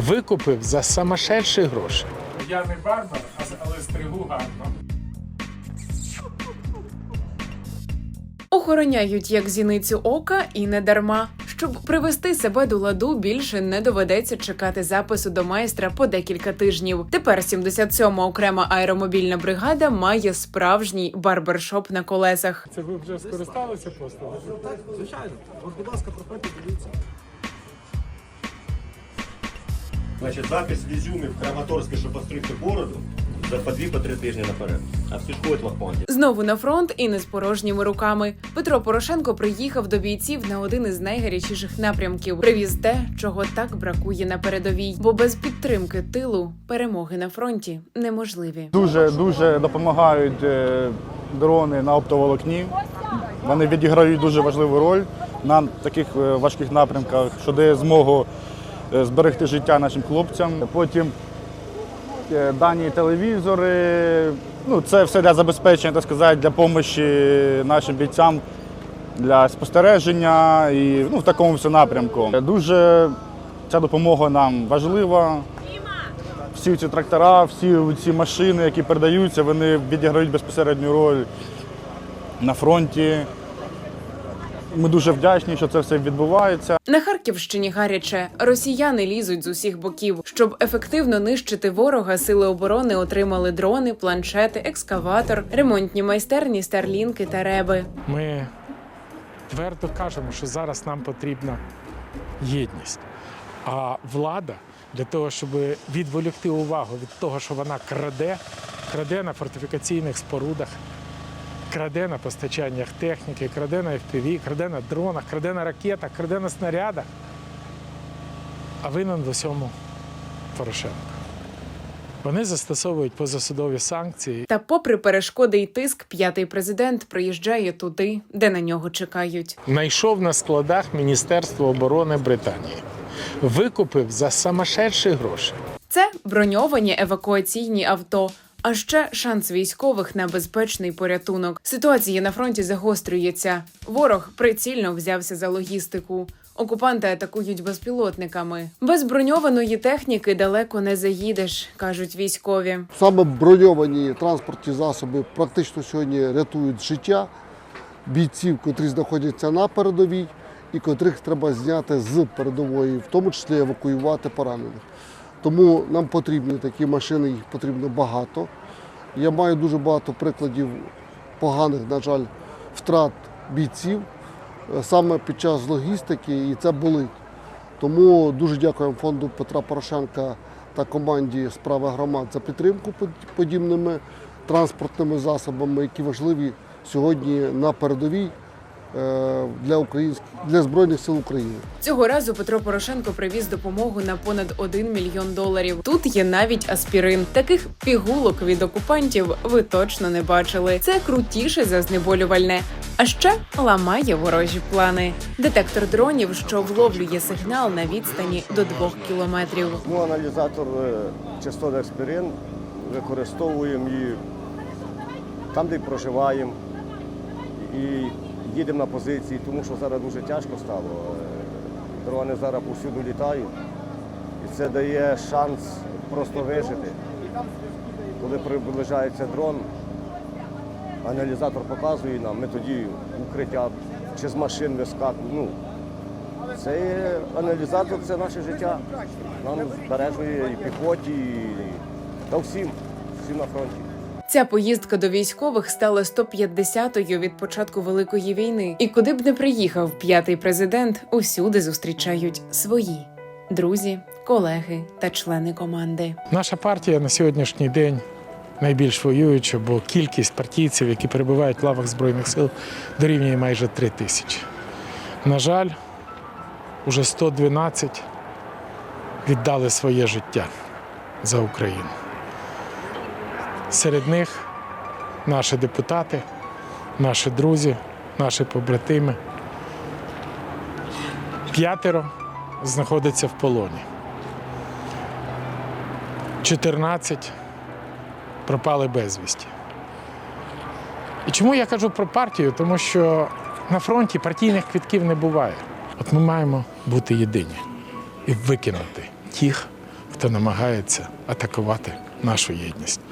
викупив за самошедші гроші. Я не барбар, але стригу гарно. Охороняють як зіницю ока і не дарма. Щоб привести себе до ладу, більше не доведеться чекати запису до майстра по декілька тижнів. Тепер 77-ма окрема аеромобільна бригада має справжній барбершоп на колесах. Це ви вже скористалися просто? Звичайно. От, будь ласка, проходьте, дивіться. Значить, запис в Ізюмі в Краматорське, щоб постригти бороду, за по дві по три тижні наперед. А всі ж ходять в. Знову на фронт і не з порожніми руками. Петро Порошенко приїхав до бійців на один із найгарячіших напрямків. Привіз те, чого так бракує на передовій, бо без підтримки тилу перемоги на фронті неможливі. Дуже дуже допомагають е, дрони на оптоволокні. Вони відіграють дуже важливу роль на таких е, важких напрямках, що дає змогу зберегти життя нашим хлопцям. Потім е, дані телевізори. Ну, це все для забезпечення, так сказати, для допомоги нашим бійцям, для спостереження і ну, в такому все напрямку. Дуже ця допомога нам важлива всі ці трактора, всі ці машини, які передаються, вони відіграють безпосередню роль на фронті. Ми дуже вдячні, що це все відбувається. На Харківщині гаряче росіяни лізуть з усіх боків. Щоб ефективно нищити ворога, сили оборони отримали дрони, планшети, екскаватор, ремонтні майстерні, старлінки та реби. Ми твердо кажемо, що зараз нам потрібна єдність. А влада для того, щоб відволікти увагу від того, що вона краде, краде на фортифікаційних спорудах, краде на постачаннях техніки, краде на FPV, краде на дронах, краде на ракетах, краде на снарядах. А винен в усьому Порошенко. Вони застосовують позасудові санкції Та, попри перешкоди і тиск, п'ятий президент приїжджає туди, де на нього чекають. знайшов на складах Міністерства оборони Британії. Викупив за самошедші гроші. Це броньовані евакуаційні авто. А ще шанс військових на безпечний порятунок. Ситуація на фронті загострюється. Ворог прицільно взявся за логістику. Окупанти атакують безпілотниками. Без броньованої техніки далеко не заїдеш, кажуть військові. Саме броньовані транспортні засоби практично сьогодні рятують життя бійців, котрі знаходяться на передовій і котрих треба зняти з передової, в тому числі евакуювати поранених. Тому нам потрібні такі машини, їх потрібно багато. Я маю дуже багато прикладів поганих, на жаль, втрат бійців е, саме під час логістики, і це болить. Тому дуже дякуємо фонду Петра Порошенка та команді справи громад за підтримку подібними транспортними засобами, які важливі сьогодні на передовій для українських для збройних сил України. Цього разу Петро Порошенко привіз допомогу на понад 1 мільйон доларів. Тут є навіть аспірин. Таких пігулок від окупантів ви точно не бачили. Це крутіше за знеболювальне. А ще ламає ворожі плани. Детектор дронів, що вловлює сигнал на відстані до двох кілометрів. Ну, аналізатор е, частот експірин використовуємо і там, де проживаємо, і їдемо на позиції, тому що зараз дуже тяжко стало. Дрони зараз повсюду літають, і це дає шанс просто вижити. Коли приближається дрон, аналізатор показує нам, ми тоді укриття чи з машин вискакуємо. Ну, це аналізатор це наше життя. Нам збережує і піхоті, і та всім, всім на фронті. Ця поїздка до військових стала 150-ю від початку великої війни. І куди б не приїхав п'ятий президент, усюди зустрічають свої друзі, колеги та члени команди. Наша партія на сьогоднішній день найбільш воююча, бо кількість партійців, які перебувають в лавах Збройних сил, дорівнює майже 3 тисячі. На жаль, уже 112 віддали своє життя за Україну. Серед них наші депутати, наші друзі, наші побратими. П'ятеро знаходиться в полоні. 14 пропали безвісті. І чому я кажу про партію? Тому що на фронті партійних квітків не буває. От ми маємо бути єдині і викинути тих, хто намагається атакувати нашу єдність.